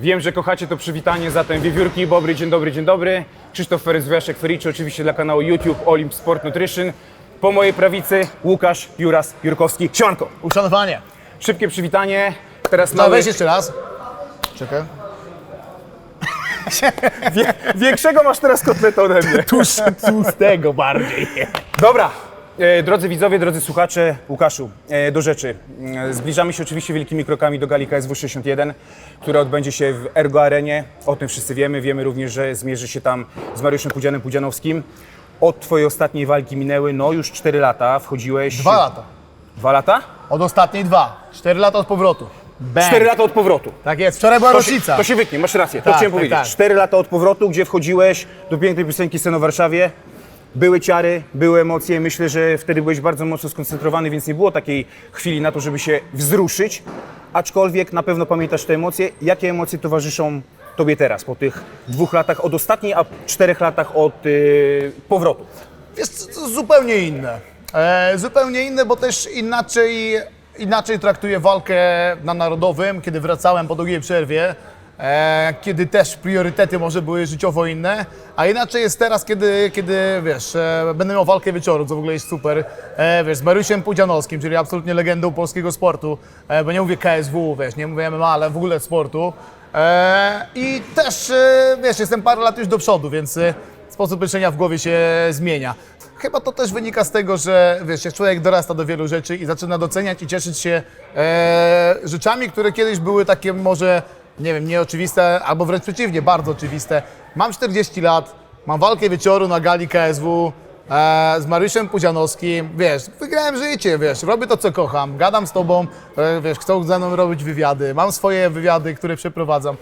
Wiem, że kochacie to przywitanie, zatem wiewiórki, bobry, dzień dobry, dzień dobry. Krzysztof Ferenc Fericzy, oczywiście dla kanału YouTube Olymp Sport Nutrition. Po mojej prawicy Łukasz Juras Jurkowski. Siemanko. Uszanowanie. Szybkie przywitanie. Teraz No mały, weź jeszcze raz. Czekaj. wie, większego masz teraz kotleta ode mnie. Tuż tłustego bardziej. Dobra. E, drodzy widzowie, drodzy słuchacze, Łukaszu, e, do rzeczy. E, Zbliżamy się oczywiście wielkimi krokami do gali KSW 61, która odbędzie się w Ergo Arenie. O tym wszyscy wiemy. Wiemy również, że zmierzy się tam z Mariuszem Pudzianem Pudzianowskim. Od twojej ostatniej walki minęły no już 4 lata. Wchodziłeś... Dwa lata. Dwa lata? Od ostatniej dwa. Cztery lata od powrotu. Bang. 4 lata od powrotu. Tak jest. Wczoraj była To się, rocznica. to się wytnie, masz rację, to Tak, chciałem tak, powiedzieć. tak. 4 lata od powrotu, gdzie wchodziłeś do pięknej piosenki Sen o Warszawie. Były ciary, były emocje. Myślę, że wtedy byłeś bardzo mocno skoncentrowany, więc nie było takiej chwili na to, żeby się wzruszyć. Aczkolwiek na pewno pamiętasz te emocje. Jakie emocje towarzyszą Tobie teraz, po tych dwóch latach od ostatniej, a czterech latach od yy, powrotu? Jest zupełnie inne. E, zupełnie inne, bo też inaczej, inaczej traktuję walkę na narodowym, kiedy wracałem po długiej przerwie. E, kiedy też priorytety może były życiowo inne, a inaczej jest teraz, kiedy, kiedy wiesz, e, będę miał walkę wieczoru, co w ogóle jest super, e, wiesz, z Mariuszem Pudzianowskim, czyli absolutnie legendą polskiego sportu, bo nie mówię KSW, wiesz, nie mówię MMA, ale w ogóle sportu. I też, wiesz, jestem parę lat już do przodu, więc sposób myślenia w głowie się zmienia. Chyba to też wynika z tego, że wiesz, jak człowiek dorasta do wielu rzeczy i zaczyna doceniać i cieszyć się e, rzeczami, które kiedyś były takie może, nie wiem, nieoczywiste, albo wręcz przeciwnie, bardzo oczywiste. Mam 40 lat, mam walkę wieczoru na gali KSW, e, z Mariuszem Pudzianowskim, wiesz, wygrałem życie, wiesz, robię to, co kocham, gadam z tobą, e, wiesz, chcą ze mną robić wywiady, mam swoje wywiady, które przeprowadzam.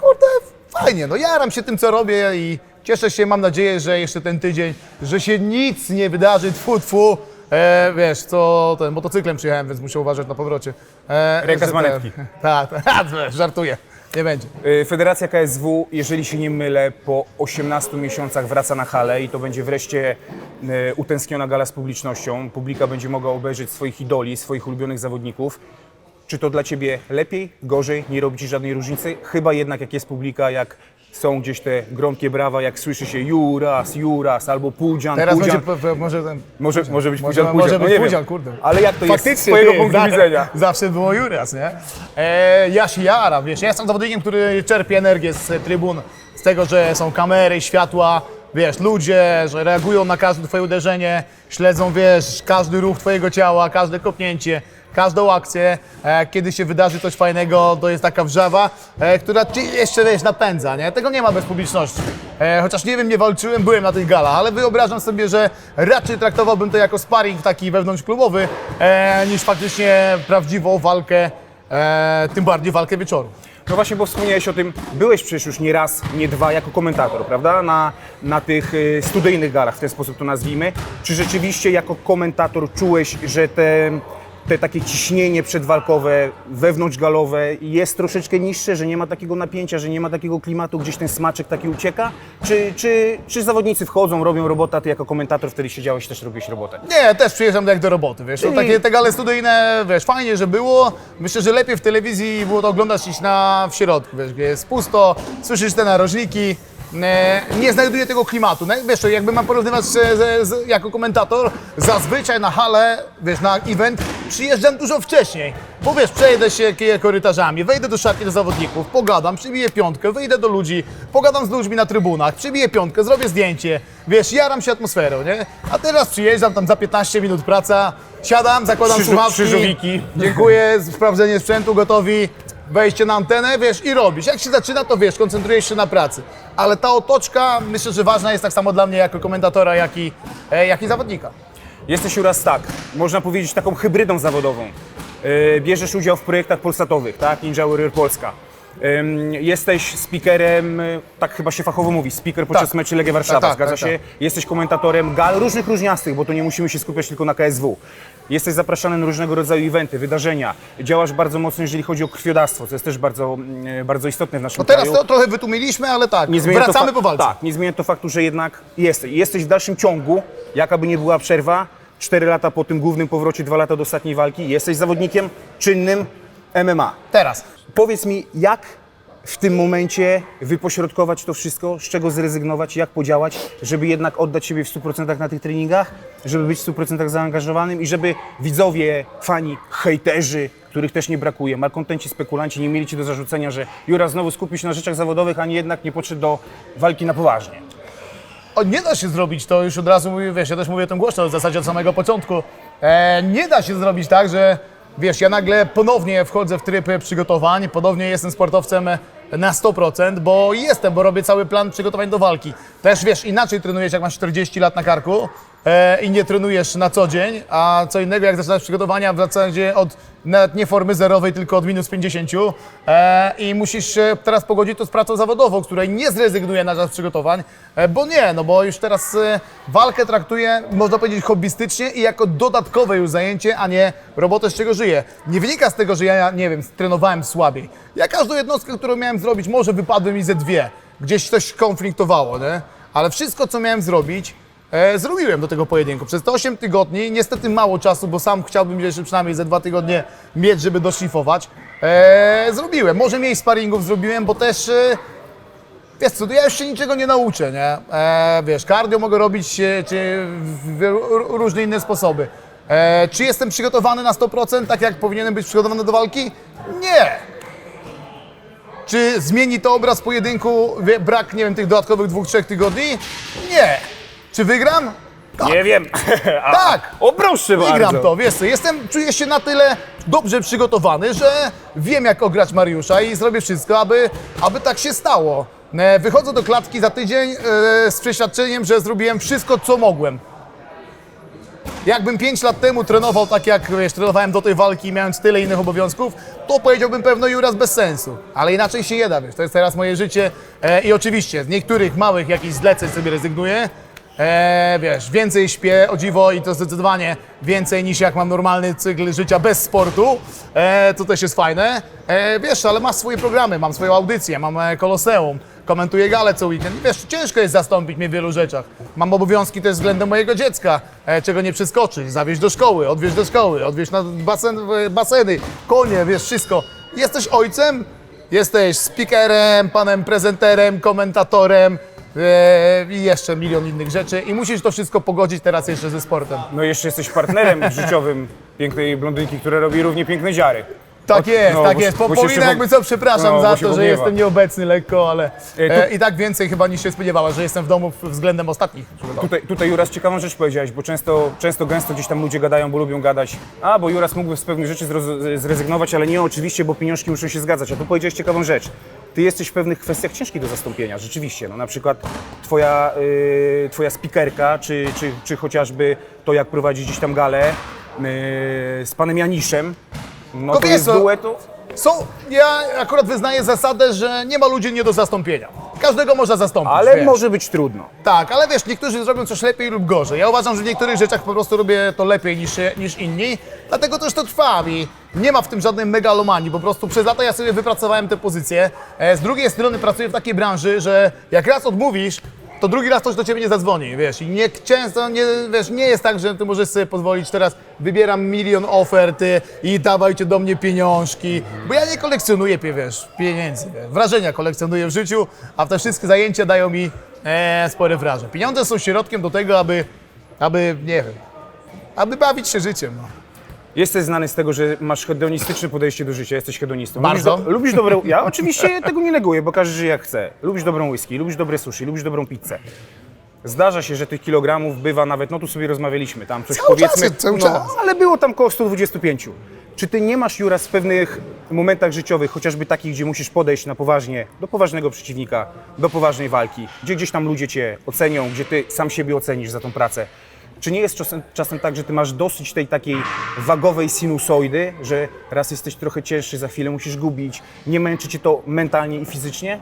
Kurde, fajnie, no jaram się tym, co robię i cieszę się, mam nadzieję, że jeszcze ten tydzień, że się nic nie wydarzy, tfu, tfu, e, wiesz, co, ten, motocyklem przyjechałem, więc muszę uważać na powrocie. E, Ręka z manetki. Tak, tak, żartuję, nie będzie. Y, Federacja KSW, jeżeli się nie mylę, po 18 miesiącach wraca na halę i to będzie wreszcie y, utęskniona gala z publicznością. Publika będzie mogła obejrzeć swoich idoli, swoich ulubionych zawodników. Czy to dla Ciebie lepiej, gorzej, nie robi Ci żadnej różnicy? Chyba jednak jak jest publika, jak są gdzieś te gromkie brawa, jak słyszy się Juras, Juras albo Pudzian, Teraz Pudzian. będzie, p- p- może ten... Może, może być Może, Pudzian, może Pudzian. być no nie Pudzian, wiem. kurde. Ale jak to jest z Twojego ty, punktu za- widzenia? Zawsze było Juras, nie? E, ja się jaram, wiesz, ja jestem zawodnikiem, który czerpie energię z trybun, z tego, że są kamery, światła, wiesz, ludzie, że reagują na każde twoje uderzenie, śledzą, wiesz, każdy ruch twojego ciała, każde kopnięcie, każdą akcję. E, kiedy się wydarzy coś fajnego, to jest taka wrzawa, e, która ci jeszcze, wiesz, napędza, nie? Tego nie ma bez publiczności. E, chociaż nie wiem, nie walczyłem, byłem na tych galach, ale wyobrażam sobie, że raczej traktowałbym to jako sparring taki wewnątrzklubowy, e, niż faktycznie prawdziwą walkę, e, tym bardziej walkę wieczoru. No właśnie, bo wspomniałeś o tym, byłeś przecież już nie raz, nie dwa jako komentator, prawda? Na, na tych y, studyjnych galach, w ten sposób to nazwijmy. Czy rzeczywiście jako komentator czułeś, że te, te takie ciśnienie przedwalkowe, wewnątrzgalowe jest troszeczkę niższe, że nie ma takiego napięcia, że nie ma takiego klimatu, gdzieś ten smaczek taki ucieka? Czy, czy, czy zawodnicy wchodzą, robią robotę, a ty jako komentator wtedy siedziałeś też robiłeś robotę? Nie, też przyjeżdżam jak do roboty, wiesz, takie te gale studyjne, wiesz, fajnie, że było. Myślę, że lepiej w telewizji było to oglądać niż na, w środku, wiesz, gdzie jest pusto, słyszysz te narożniki, nie znajduję tego klimatu. No, wiesz, jakby mam porównywać z, z, jako komentator, zazwyczaj na halę, wiesz, na event przyjeżdżam dużo wcześniej, bo wiesz, przejdę się korytarzami, wejdę do szatni do zawodników, pogadam, przybiję piątkę, wyjdę do ludzi, pogadam z ludźmi na trybunach, przybiję piątkę, zrobię zdjęcie, wiesz, jaram się atmosferą, nie? A teraz przyjeżdżam, tam za 15 minut praca, siadam, zakładam Krzyżu- słuchawki, krzyżowiki. dziękuję, sprawdzenie sprzętu, gotowi, wejście na antenę, wiesz, i robisz. Jak się zaczyna, to wiesz, koncentrujesz się na pracy. Ale ta otoczka, myślę, że ważna jest tak samo dla mnie jako komentatora, jak i, e, jak i zawodnika. Jesteś Juras tak, można powiedzieć taką hybrydą zawodową. Yy, Bierzesz udział w projektach polsatowych, tak? Ninja Warrior Polska. Jesteś speakerem, y, tak chyba się fachowo mówi, speaker podczas Tak. meczu Legia Warszawa, Tak, tak, zgadza tak, się? tak. Jesteś komentatorem gal różnych różniastych, bo to nie musimy się skupiać tylko na KSW. Jesteś zapraszany na różnego rodzaju eventy, wydarzenia. Działasz bardzo mocno, jeżeli chodzi o krwiodawstwo, co jest też bardzo, mm, bardzo istotne w naszym No teraz kraju. to trochę wytłumiliśmy, ale tak, Nie zmienia to wracamy fa- po walce. Tak, nie zmienia to faktu, że jednak jesteś. Jesteś w dalszym ciągu, jaka by nie była przerwa, 4 lata po tym głównym powrocie, 2 lata do ostatniej walki, jesteś zawodnikiem czynnym MMA. Teraz. Powiedz mi, jak w tym momencie wypośrodkować to wszystko, z czego zrezygnować, jak podziałać, żeby jednak oddać siebie w 100% na tych treningach, żeby być w 100% zaangażowanym i żeby widzowie, fani, hejterzy, których też nie brakuje, malkontenci, spekulanci nie mieli ci do zarzucenia, że Jura znowu skupił się na rzeczach zawodowych, a nie jednak nie podszedł do walki na poważnie. O, nie da się zrobić to, już od razu mówię, wiesz, ja też mówię tym głośno w zasadzie od samego początku. E, nie da się zrobić tak, że wiesz, ja nagle ponownie wchodzę w tryb przygotowań, ponownie jestem sportowcem na 100%, bo jestem, bo robię cały plan przygotowań do walki. Też wiesz, inaczej trenujesz jak masz 40 lat na karku i nie trenujesz na co dzień, a co innego jak zaczynasz przygotowania w zasadzie od nawet nie formy zerowej, tylko od minus 50 e, i musisz e, teraz pogodzić to z pracą zawodową, której nie zrezygnuję na czas przygotowań, e, bo nie, no bo już teraz e, walkę traktuję, można powiedzieć, hobbystycznie i jako dodatkowe już zajęcie, a nie robotę, z czego żyję. Nie wynika z tego, że ja, nie wiem, trenowałem słabiej. Ja każdą jednostkę, którą miałem zrobić, może wypadły mi ze dwie. Gdzieś coś konfliktowało, nie? Ale wszystko, co miałem zrobić, E, zrobiłem do tego pojedynku. Przez te 8 tygodni, niestety mało czasu, bo sam chciałbym jeszcze przynajmniej ze dwa tygodnie mieć, żeby doszlifować. E, zrobiłem. Może mniej sparingów zrobiłem, bo też e, wiesz co, ja się niczego nie nauczę, nie? E, wiesz, cardio mogę robić e, czy w, w r- różne inne sposoby. E, czy jestem przygotowany na 100%, tak jak powinienem być przygotowany do walki? Nie! Czy zmieni to obraz pojedynku, brak, nie wiem, tych dodatkowych dwóch, trzech tygodni? Nie! Czy wygram? Nie wiem. A, Tak. O proszę Wygram bardzo. to, wiesz co, jestem, czuję się na tyle dobrze przygotowany, że wiem jak ograć Mariusza i zrobię wszystko, aby, aby tak się stało. E, Wychodzę do klatki za tydzień e, z przeświadczeniem, że zrobiłem wszystko, co mogłem. Jakbym 5 lat temu trenował tak jak wiesz, trenowałem do tej walki, mając tyle innych obowiązków, to powiedziałbym pewno Juras bez sensu. Ale inaczej się nie da, wiesz, to jest teraz moje życie e, i oczywiście z niektórych małych jakichś zleceń sobie rezygnuję. E, wiesz, więcej śpię, o dziwo i to zdecydowanie więcej niż jak mam normalny cykl życia bez sportu. E, to też jest fajne. E, wiesz, ale masz swoje programy, mam swoją audycję, mam e, Koloseum, komentuję galę co weekend. Wiesz, ciężko jest zastąpić mnie w wielu rzeczach. Mam obowiązki też względem mojego dziecka, e, czego nie przeskoczyć. Zawieźć do szkoły, odwieźć do szkoły, odwieźć na basen, e, baseny, konie, wiesz, wszystko. Jesteś ojcem, jesteś speakerem, panem prezenterem, komentatorem i jeszcze milion innych rzeczy i musisz to wszystko pogodzić teraz jeszcze ze sportem. No jeszcze jesteś partnerem życiowym pięknej blondynki, która robi równie piękne dziary. Tak jest, no, tak bo- jest. bo się Popowina jeszcze jakby co, przepraszam no, bo za się to, że pogniewa. jestem nieobecny lekko, ale E, tu- e, i tak więcej chyba niż się spodziewała, że jestem w domu względem ostatnich. Tutaj, tutaj Juras ciekawą rzecz powiedziałeś, bo często, często gęsto gdzieś tam ludzie gadają, bo lubią gadać, a bo Juras mógłby z pewnych rzeczy zroz- zrezygnować, ale nie oczywiście, bo pieniążki muszą się zgadzać. A tu powiedziałeś ciekawą rzecz. Ty jesteś w pewnych kwestiach ciężki do zastąpienia, rzeczywiście. No, na przykład twoja, y, twoja spikerka, czy, czy, czy chociażby to, jak prowadzić gdzieś tam galę y, z panem Janiszem, no No to wiesz jest co, duetu. Są, ja akurat wyznaję zasadę, że nie ma ludzi nie do zastąpienia. Każdego można zastąpić. Ale wiesz. może być trudno. Tak, ale wiesz, niektórzy zrobią coś lepiej lub gorzej. Ja uważam, że w niektórych rzeczach po prostu robię to lepiej niż, niż inni, dlatego też to trwa i nie ma w tym żadnej megalomanii. Po prostu przez lata ja sobie wypracowałem tę pozycję. E, Z drugiej strony pracuję w takiej branży, że jak raz odmówisz, to drugi raz ktoś do ciebie nie zadzwoni, wiesz, i nie, często nie, wiesz, nie jest tak, że ty możesz sobie pozwolić teraz, wybieram milion ofert i dawajcie do mnie pieniążki, bo ja nie kolekcjonuję, wiesz, pieniędzy, wrażenia kolekcjonuję w życiu, a te wszystkie zajęcia dają mi e, spore wrażenie. Pieniądze są środkiem do tego, aby, aby, nie wiem, aby bawić się życiem, no. Jesteś znany z tego, że masz hedonistyczne podejście do życia, jesteś hedonistą. Bardzo. Lubisz, do, lubisz dobre... Ja oczywiście tego nie neguję, bo każdy żyje jak chce. Lubisz dobrą whisky, lubisz dobre sushi, lubisz dobrą pizzę. Zdarza się, że tych kilogramów bywa nawet, no tu sobie rozmawialiśmy, tam coś Cały powiedzmy, czas, cały no, czas. ale było tam koło 125. Czy ty nie masz, Juras, w pewnych momentach życiowych, chociażby takich, gdzie musisz podejść na poważnie, do poważnego przeciwnika, do poważnej walki, gdzie gdzieś tam ludzie cię ocenią, gdzie ty sam siebie ocenisz za tą pracę, czy nie jest czasem, czasem tak, że ty masz dosyć tej takiej wagowej sinusoidy, że raz jesteś trochę cięższy, za chwilę musisz gubić, nie męczy cię to mentalnie i fizycznie?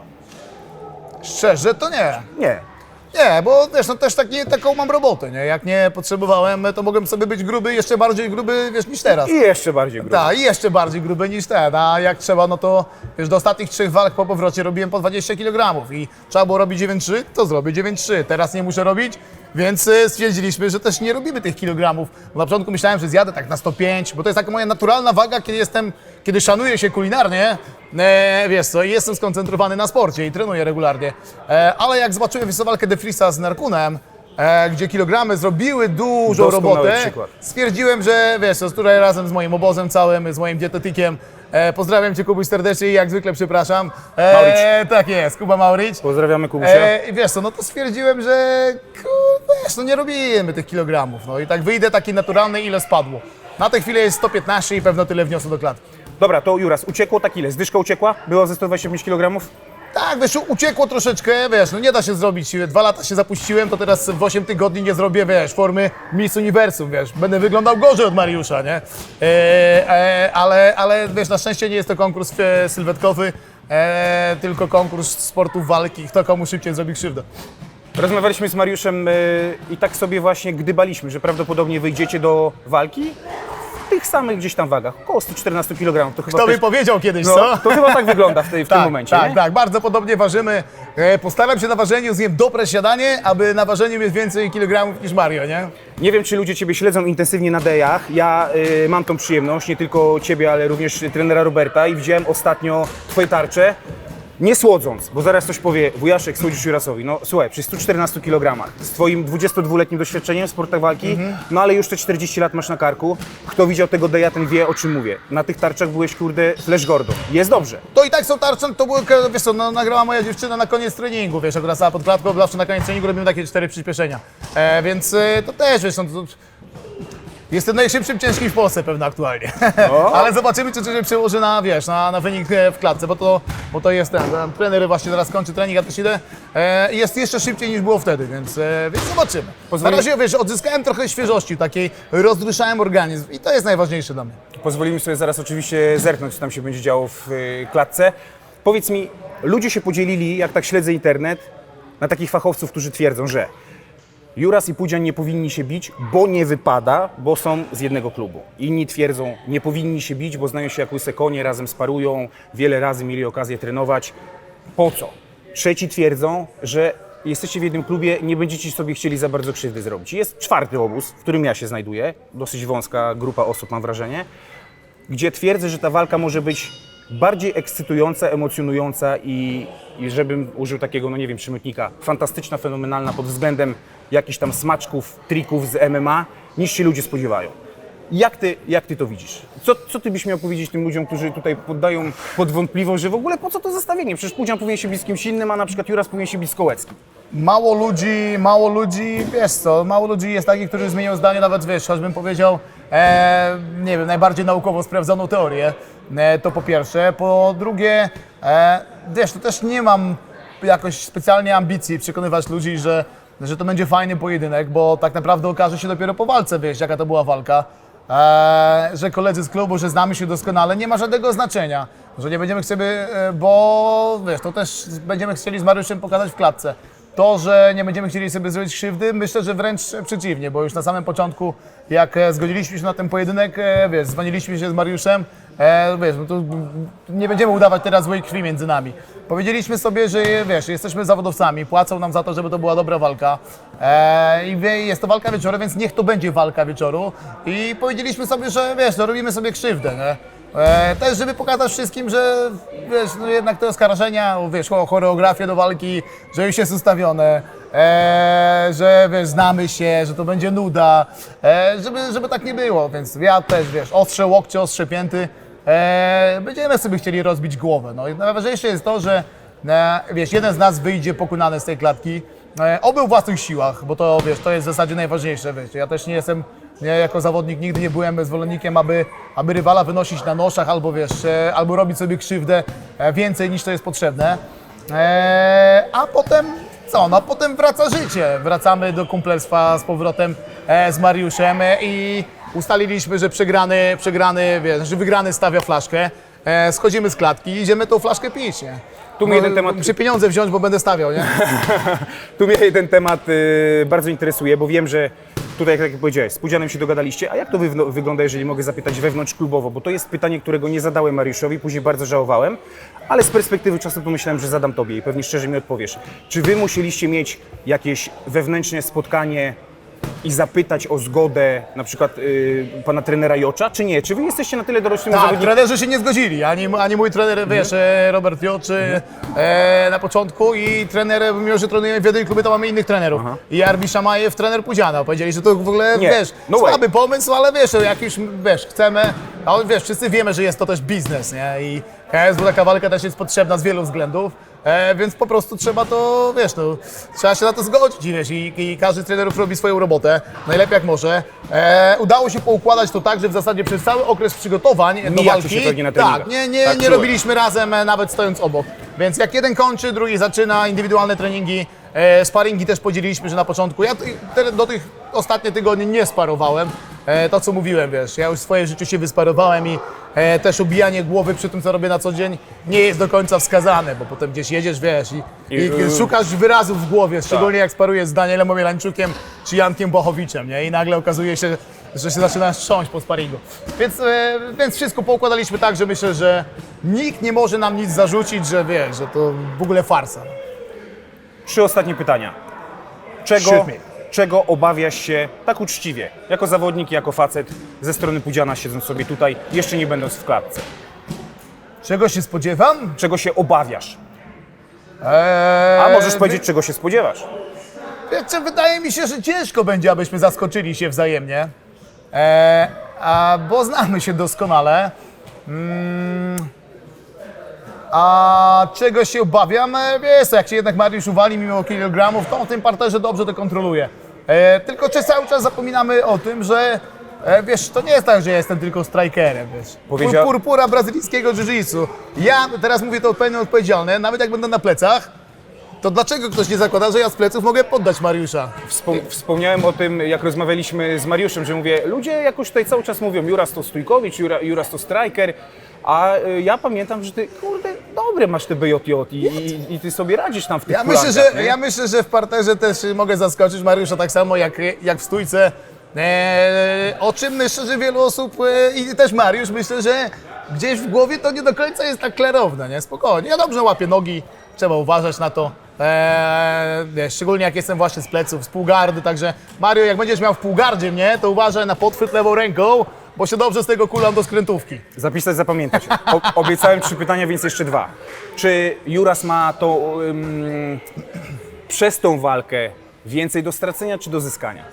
Szczerze, to nie. Nie. Nie, bo wiesz, no też taki, taką mam robotę, nie? Jak nie potrzebowałem, to mogłem sobie być gruby, jeszcze bardziej gruby, wiesz, niż teraz. I jeszcze bardziej grubo. Tak, i jeszcze bardziej gruby niż ten, a jak trzeba, no to wiesz, do ostatnich trzech walk po powrocie robiłem po 20 kg i trzeba było robić 9,3, to zrobię 9,3. Teraz nie muszę robić, więc y, stwierdziliśmy, że też nie robimy tych kilogramów. Na początku myślałem, że zjadę tak na 105, bo to jest taka moja naturalna waga, kiedy jestem, kiedy szanuję się kulinarnie, e, wiesz co, jestem skoncentrowany na sporcie i trenuję regularnie. E, ale jak zobaczyłem wiesz, walkę De Frisa z Narkunem, e, gdzie kilogramy zrobiły dużą Doskonały robotę, przykład. stwierdziłem, że wiesz, co, tutaj razem z moim obozem całym, z moim dietetykiem, e, pozdrawiam Cię Kubuś serdecznie i jak zwykle przepraszam. E, tak jest, Kuba Mauricz. Pozdrawiamy Kubusia. E, I wiesz co, no to stwierdziłem, że kurde, wiesz, no nie robimy tych kilogramów, no i tak wyjdę taki naturalny, ile spadło. Na tę chwilę jest 115 i pewno tyle wniosę do klatki. Dobra, to Juras, uciekło tak ile? Zdyszka uciekła? Było ze 125 kg? Tak, wiesz, uciekło troszeczkę, wiesz, no nie da się zrobić. Dwa lata się zapuściłem, to teraz w 8 tygodni nie zrobię, wiesz, formy Miss Uniwersum, wiesz. Będę wyglądał gorzej od Mariusza, nie? E, e, ale, ale, wiesz, na szczęście nie jest to konkurs e, sylwetkowy, e, tylko konkurs sportów walki. Kto komu szybciej zrobi krzywdę. Rozmawialiśmy z Mariuszem y, i tak sobie właśnie gdybaliśmy, że prawdopodobnie wyjdziecie do walki tych samych gdzieś tam wagach, około 114 kg. To chyba Kto by też- powiedział kiedyś, no, co? To chyba tak wygląda w, tej, w tym tak, momencie, Tak, nie? tak, bardzo podobnie ważymy. E, Postaram się na ważeniu zjem dobre siadanie, aby na ważeniu mieć więcej kilogramów niż Mario, nie? Nie wiem, czy ludzie Ciebie śledzą intensywnie na dejach. Ja y, mam tą przyjemność, nie tylko Ciebie, ale również trenera Roberta i widziałem ostatnio Twoje tarcze. Nie słodząc, bo zaraz ktoś powie, wujaszek, słodzisz Jurasowi. No słuchaj, przy 114 kg, z Twoim 22-letnim doświadczeniem w sportach walki, Mhm. no ale już te 40 lat masz na karku. Kto widział tego deja, ten wie, o czym mówię. Na tych tarczach byłeś, kurde, flash Gordon. Jest dobrze. To i tak są tarcze, to były, wiesz co, no, nagrała moja dziewczyna na koniec treningu, wiesz, akurat stała pod klatką, zawsze na koniec treningu robimy takie cztery przyspieszenia. E, więc e, to też, wiesz, no, to, jestem najszybszym ciężkim w Polsce pewno aktualnie. O. Ale zobaczymy, czy to się przełoży na, wiesz, na, na wynik e, w klatce, bo to, bo to jest ten, ten trener właśnie teraz kończy trening, ja też idę. E, jest jeszcze szybciej niż było wtedy, więc, e, więc zobaczymy. Na Pozwoli- razie, wiesz, odzyskałem trochę świeżości takiej, rozruszałem organizm i to jest najważniejsze dla mnie. Pozwolimy sobie zaraz oczywiście zerknąć, co tam się będzie działo w y, klatce. Powiedz mi, ludzie się podzielili, jak tak śledzę internet, na takich fachowców, którzy twierdzą, że Juras i Pudzian nie powinni się bić, bo nie wypada, bo są z jednego klubu. Inni twierdzą, nie powinni się bić, bo znają się jak łyse konie, razem sparują, wiele razy mieli okazję trenować. Po co? Trzeci twierdzą, że jesteście w jednym klubie, nie będziecie sobie chcieli za bardzo krzywdy zrobić. Jest czwarty obóz, w którym ja się znajduję, dosyć wąska grupa osób mam wrażenie, gdzie twierdzę, że ta walka może być bardziej ekscytująca, emocjonująca i, i żebym użył takiego, no nie wiem, przymytnika, fantastyczna, fenomenalna pod względem jakichś tam smaczków, trików z MMA, niż się ludzie spodziewają. Jak ty, jak ty to widzisz? Co, co ty byś miał powiedzieć tym ludziom, którzy tutaj poddają pod wątpliwość, że w ogóle po co to zestawienie? Przecież Pudzian powinien się bić kimś innym, a na przykład Juras powinien się bić Kołeckim. Mało ludzi, mało ludzi, wiesz co, mało ludzi jest takich, którzy zmienią zdanie, nawet wiesz, choćbym powiedział, e, nie wiem, najbardziej naukowo sprawdzoną teorię, e, to po pierwsze. Po drugie, e, wiesz, to też nie mam jakoś specjalnie ambicji przekonywać ludzi, że, że to będzie fajny pojedynek, bo tak naprawdę okaże się dopiero po walce, wiesz, jaka to była walka. E, że koledzy z klubu, że znamy się doskonale, nie ma żadnego znaczenia. Że nie będziemy chcieli, e, bo wiesz, to też będziemy chcieli z Mariuszem pokazać w klatce. To, że nie będziemy chcieli sobie zrobić krzywdy, myślę, że wręcz przeciwnie, bo już na samym początku, jak e, zgodziliśmy się na ten pojedynek, e, wiesz, dzwoniliśmy się z Mariuszem, e, wiesz, no nie będziemy udawać teraz złej krwi między nami. Powiedzieliśmy sobie, że wiesz, jesteśmy zawodowcami, płacą nam za to, żeby to była dobra walka e, i wie, jest to walka wieczoru, więc niech to będzie walka wieczoru i powiedzieliśmy sobie, że wiesz, no, robimy sobie krzywdę, nie? E, też, żeby pokazać wszystkim, że wiesz, no jednak te oskarżenia, wiesz, o choreografię do walki, że już jest ustawione, e, że wiesz, znamy się, że to będzie nuda, e, żeby, żeby tak nie było, więc ja też, wiesz, ostrze łokcie, ostrze pięty, e, będziemy sobie chcieli rozbić głowę. No i najważniejsze jest to, że e, wiesz, jeden z nas wyjdzie pokonany z tej klatki, e, oby w własnych siłach, bo to, wiesz, to jest w zasadzie najważniejsze, wiesz, ja też nie jestem ja jako zawodnik nigdy nie byłem zwolennikiem, aby, aby rywala wynosić na noszach albo wiesz, e, albo robić sobie krzywdę e, więcej niż to jest potrzebne. E, a potem co? No potem wraca życie. Wracamy do kumplerstwa z powrotem e, z Mariuszem e, i ustaliliśmy, że przegrany, przegrany, wiesz, że wygrany stawia flaszkę. E, schodzimy z klatki i idziemy tą flaszkę pić, nie? Tu mnie jeden temat- Muszę pieniądze wziąć, bo będę stawiał, nie? Tu mnie ten temat y, bardzo interesuje, bo wiem, że tutaj, tak jak powiedziałeś, z Pudzianem się dogadaliście, a jak to wy, wygląda, jeżeli mogę zapytać wewnątrzklubowo? Bo to jest pytanie, którego nie zadałem Mariuszowi, później bardzo żałowałem, ale z perspektywy czasu pomyślałem, że zadam Tobie i pewnie szczerze mi odpowiesz. Czy Wy musieliście mieć jakieś wewnętrzne spotkanie i zapytać o zgodę na przykład y, pana trenera Jocza, czy nie? Czy Wy jesteście na tyle dorośłymi Tak, trenerzy się nie zgodzili, ani, ani mój trener, wiesz, e, Robert Joczy e, na początku i trener, mimo że trenujemy w jednej klubie, to mamy innych trenerów. I Arbi Szamajew, trener Pudziana. Powiedzieli, że to w ogóle, Nie, wiesz, no way. słaby pomysł, ale wiesz, jakiś, wiesz, chcemy, a on, wiesz, wszyscy wiemy, że jest to też biznes, nie? I KSW taka walka też jest potrzebna z wielu względów. E, więc po prostu trzeba to, wiesz, no, trzeba się na to zgodzić, i wiesz, i, i każdy z trenerów robi swoją robotę, najlepiej jak może. E, udało się poukładać to tak, że w zasadzie przez cały okres przygotowań do Mijacie walki, się pewnie na treningach. tak, nie, nie, Tak nie czułem. robiliśmy razem, e, nawet stojąc obok. Więc jak jeden kończy, drugi zaczyna, indywidualne treningi, e, sparingi też podzieliliśmy, że na początku, ja ty- te, do tych ostatnich tygodni nie sparowałem, e, to co mówiłem, wiesz, ja już w swoim życiu się wysparowałem i e, też ubijanie głowy przy tym, co robię na co dzień, nie jest do końca wskazane, bo potem gdzieś jedziesz, wiesz, i, i, I, y- szukasz wyrazów w głowie, szczególnie jak sparujesz z Danielem Omielańczukiem czy Jankiem Bochowiczem, nie? I nagle okazuje się, że się zaczynasz trząść po sparingu. Więc, e, więc wszystko poukładaliśmy tak, że myślę, że nikt nie może nam nic zarzucić, że wiesz, że to w ogóle farsa. Trzy ostatnie pytania. Czego, Shoot me. Czego obawiasz się tak uczciwie, jako zawodnik, jako facet, ze strony Pudziana, siedząc sobie tutaj, jeszcze nie będąc w klatce? Czego się spodziewam? Czego się obawiasz? Eee, A możesz powiedzieć, czego się spodziewasz? Wiecie, wydaje mi się, że ciężko będzie, abyśmy zaskoczyli się wzajemnie, e, a, bo znamy się doskonale. Mm, a czego się obawiam? Wiesz, jak się jednak Mariusz uwali mimo kilogramów, to on w tym parterze dobrze to kontroluje. E, tylko czy cały czas zapominamy o tym, że e, wiesz, to nie jest tak, że ja jestem tylko strikerem, wiesz. Powiedział- Pur, purpura brazylijskiego jiu-jitsu. Ja teraz mówię to pełni odpowiedzialne, nawet jak będę na plecach, to dlaczego ktoś nie zakłada, że ja z pleców mogę poddać Mariusza? Wspom- wspomniałem o tym, jak rozmawialiśmy z Mariuszem, że mówię, ludzie jakoś tutaj cały czas mówią, Juras to Stójkowicz, Jura, Juras to striker, a y, ja pamiętam, że ty, kurde, dobre masz te BJJ i, i, i ty sobie radzisz tam w tych Ja myślę, kulankach, że, nie? ja myślę, że w parterze też mogę zaskoczyć Mariusza tak samo jak, jak w stójce. Eee, o czym myślę, że wielu osób e, i też Mariusz, myślę, że gdzieś w głowie to nie do końca jest tak klarowne, nie? Spokojnie. Ja dobrze łapię nogi, trzeba uważać na to. Eee, wiesz, szczególnie jak jestem właśnie z pleców, z półgardy, także Mario, jak będziesz miał w półgardzie mnie, to uważaj na podchwyt lewą ręką, bo się dobrze z tego kulam do skrętówki. Zapisać, zapamiętać. O, obiecałem trzy pytania, więc jeszcze dwa. Czy Juras ma to ym, przez tą walkę więcej do stracenia czy do zyskania?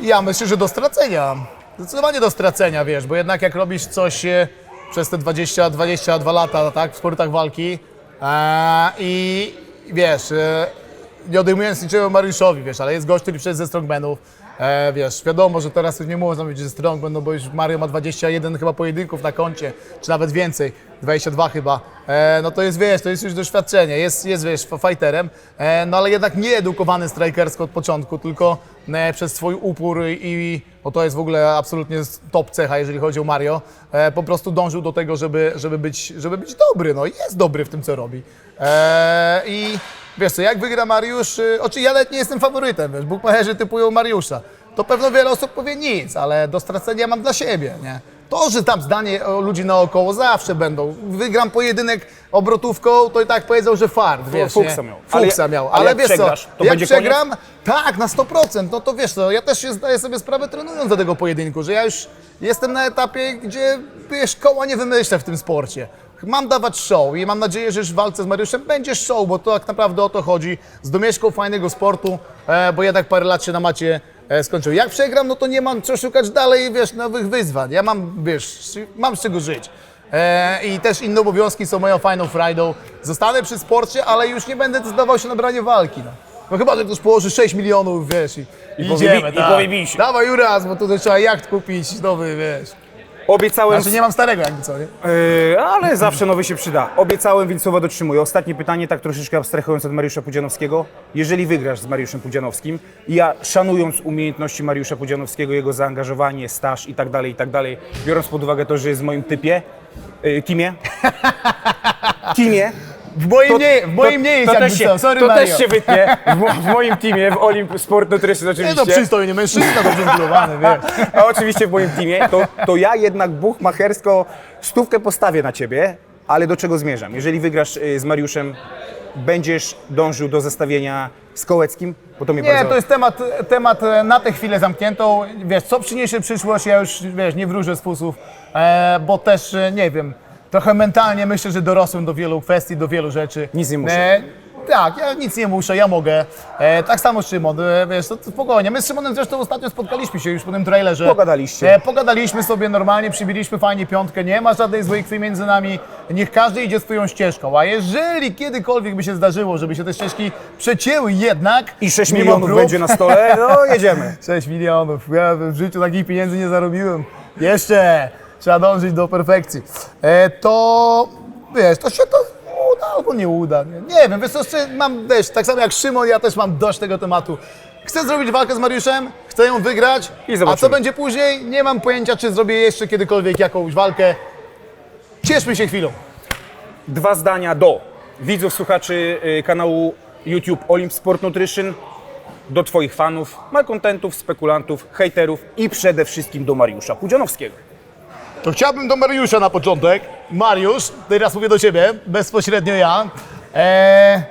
Ja myślę, że do stracenia. Zdecydowanie do stracenia, wiesz, bo jednak jak robisz coś e, przez te 20-22 lata, tak, w sportach walki e, i wiesz, e, nie odejmując niczego Mariuszowi, wiesz, ale jest gość, który przejdzie ze strongmanów, e, wiesz, wiadomo, że teraz już nie można mówić, że strongman, no bo już Mario ma 21 chyba pojedynków na koncie, czy nawet więcej, 22 chyba, e, no to jest, wiesz, to jest już doświadczenie, jest, jest wiesz, fighterem, e, no ale jednak nie edukowany strikersko od początku, tylko e, przez swój upór i, bo to jest w ogóle absolutnie top cecha, jeżeli chodzi o Mario, e, po prostu dążył do tego, żeby, żeby, być, żeby być dobry, no jest dobry w tym, co robi. E, I wiesz co, jak wygra Mariusz, y, oczywiście ja nawet nie jestem faworytem, wiesz, bukmacherzy typują Mariusza, to pewno wiele osób powie nic, ale do stracenia mam dla siebie, nie? To, że tam zdanie o ludzi naokoło zawsze będą. Wygram pojedynek obrotówką, to i tak powiedzą, że fart, wiesz, fuksa nie? miał. Ale- Fuksa miał, ale ale, jak wiesz przegrasz, co, to jak będzie koniec? przegram, tak, na 100%, no to wiesz co, ja też się zdaję sobie sprawę trenując do tego pojedynku, że ja już jestem na etapie, gdzie wiesz, koła nie wymyślę w tym sporcie. Mam dawać show i mam nadzieję, że w walce z Mariuszem będzie show, bo to tak naprawdę o to chodzi. Z domieszką fajnego sportu, e, bo jednak parę lat się na macie e, skończył. Jak przegram, no to nie mam co szukać dalej, wiesz, nowych wyzwań. Ja mam, wiesz, mam z czego żyć. E, I też inne obowiązki są moją fajną frajdą. Zostanę przy sporcie, ale już nie będę zdawał się na branie walki. No, no chyba, że ktoś położy 6 milionów, wiesz, i, I i powie idziemy. bi- i tak. powie. Dawaj Juras, bo tutaj trzeba jacht kupić, nowy, wiesz. Obiecałem, Znaczy nie mam starego jakby co, nie? Yy, ale zawsze nowy się przyda. Obiecałem, więc słowa dotrzymuję. Ostatnie pytanie, tak troszeczkę abstrahując od Mariusza Pudzianowskiego. Jeżeli wygrasz z Mariuszem Pudzianowskim, ja szanując umiejętności Mariusza Pudzianowskiego, jego zaangażowanie, staż i tak dalej, i tak dalej, biorąc pod uwagę to, że jest w moim typie, y, teamie. teamie. W moim nie, w moim nie jest to, jakby się, sorry to Mario. też się wytnie w, mo- w moim teamie, w Olimp Sport Nutrition Nie oczywiście. no, przystojny mężczyzna, dobrze zbudowany, wiesz. A oczywiście w moim teamie, to, to ja jednak buchmachersko stówkę postawię na ciebie, ale do czego zmierzam? Jeżeli wygrasz y, z Mariuszem, będziesz dążył do zestawienia z Kołeckim? Bo to mnie Nie, bardzo... to jest temat, temat e, na tę chwilę zamkniętą. Wiesz, co przyniesie przyszłość, ja już, wiesz, nie wróżę z fusów, e, bo też, e, nie wiem, trochę mentalnie myślę, że dorosłem do wielu kwestii, do wielu rzeczy. Nic nie muszę. E, tak, ja nic nie muszę, ja mogę. E, tak samo Szymon, e, wiesz, to, to spokojnie. My z Szymonem zresztą ostatnio spotkaliśmy się już po tym trailerze. Pogadaliście. E, pogadaliśmy sobie normalnie, przybiliśmy fajnie piątkę, nie ma żadnej złej krwi między nami. Niech każdy idzie swoją ścieżką, a jeżeli kiedykolwiek by się zdarzyło, żeby się te ścieżki przecięły jednak... I 6 mimo milionów prób- będzie na stole, no jedziemy. 6 milionów. Ja w życiu takich pieniędzy nie zarobiłem. Jeszcze trzeba dążyć do perfekcji. E, to wiesz, to się to uda albo nie uda. Nie, nie wiem, wiesz, co, jeszcze mam, wiesz, tak samo jak Szymon, ja też mam dość tego tematu. Chcę zrobić walkę z Mariuszem, chcę ją wygrać, I a co będzie później, nie mam pojęcia, czy zrobię jeszcze kiedykolwiek jakąś walkę. Cieszmy się chwilą. Dwa zdania do widzów, słuchaczy y, kanału YouTube Olymp Sport Nutrition, do Twoich fanów, malkontentów, spekulantów, hejterów i przede wszystkim do Mariusza Pudzianowskiego. To chciałbym do Mariusza na początek. Mariusz, teraz mówię do Ciebie, bezpośrednio ja. Eee,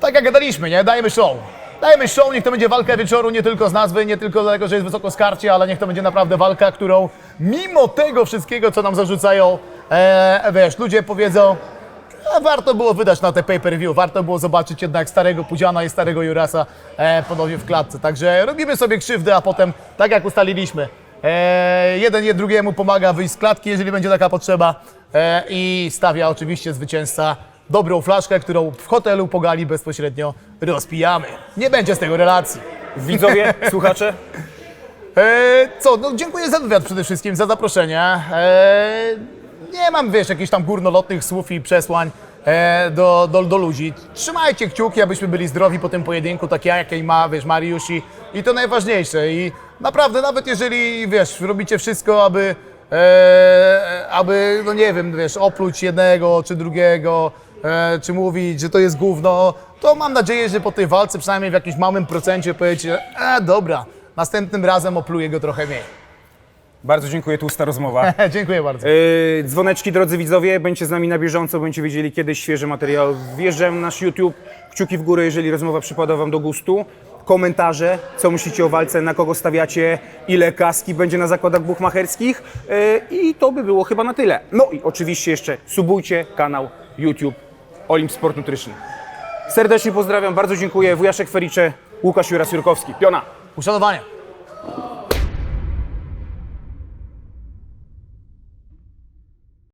tak jak gadaliśmy, nie? Dajmy show. Dajmy show, niech to będzie walka wieczoru, nie tylko z nazwy, nie tylko dlatego, że jest wysoko skarcie, ale niech to będzie naprawdę walka, którą mimo tego wszystkiego, co nam zarzucają, eee, wiesz, ludzie powiedzą, a warto było wydać na te pay-per-view, warto było zobaczyć jednak starego Pudziana i starego Jurasa e, ponownie w klatce. Także robimy sobie krzywdę, a potem, tak jak ustaliliśmy, e, jeden je drugiemu pomaga wyjść z klatki, jeżeli będzie taka potrzeba e, i stawia oczywiście zwycięzca dobrą flaszkę, którą w hotelu Pogali bezpośrednio rozpijamy. Nie będzie z tego relacji. Widzowie, słuchacze, E, co, no dziękuję za wywiad przede wszystkim, za zaproszenie. E, nie mam, wiesz, jakichś tam górnolotnych słów i przesłań e, do, do, do ludzi. Trzymajcie kciuki, abyśmy byli zdrowi po tym pojedynku, tak jak jakiej ma, wiesz, Mariusz i, i to najważniejsze. I naprawdę, nawet jeżeli, wiesz, robicie wszystko, aby, e, aby, no nie wiem, wiesz, opluć jednego czy drugiego, e, czy mówić, że to jest gówno, to mam nadzieję, że po tej walce przynajmniej w jakimś małym procencie powiecie, a dobra, następnym razem opluję go trochę mniej. bardzo dziękuję, tłusta rozmowa. Dziękuję bardzo. Yy, dzwoneczki, drodzy widzowie, będziecie z nami na bieżąco, będziecie wiedzieli kiedy świeży materiał wjeżdżam na nasz YouTube. Kciuki w górę, jeżeli rozmowa przypada Wam do gustu. Komentarze, co myślicie o walce, na kogo stawiacie, ile kaski będzie na zakładach buchmacherskich. Yy, I to by było chyba na tyle. No i oczywiście jeszcze subujcie kanał YouTube Olimp Sport Nutrition. Serdecznie pozdrawiam, bardzo dziękuję. Wujaszek Fericze, Łukasz Juras-Jurkowski. Piona! Uszanowania.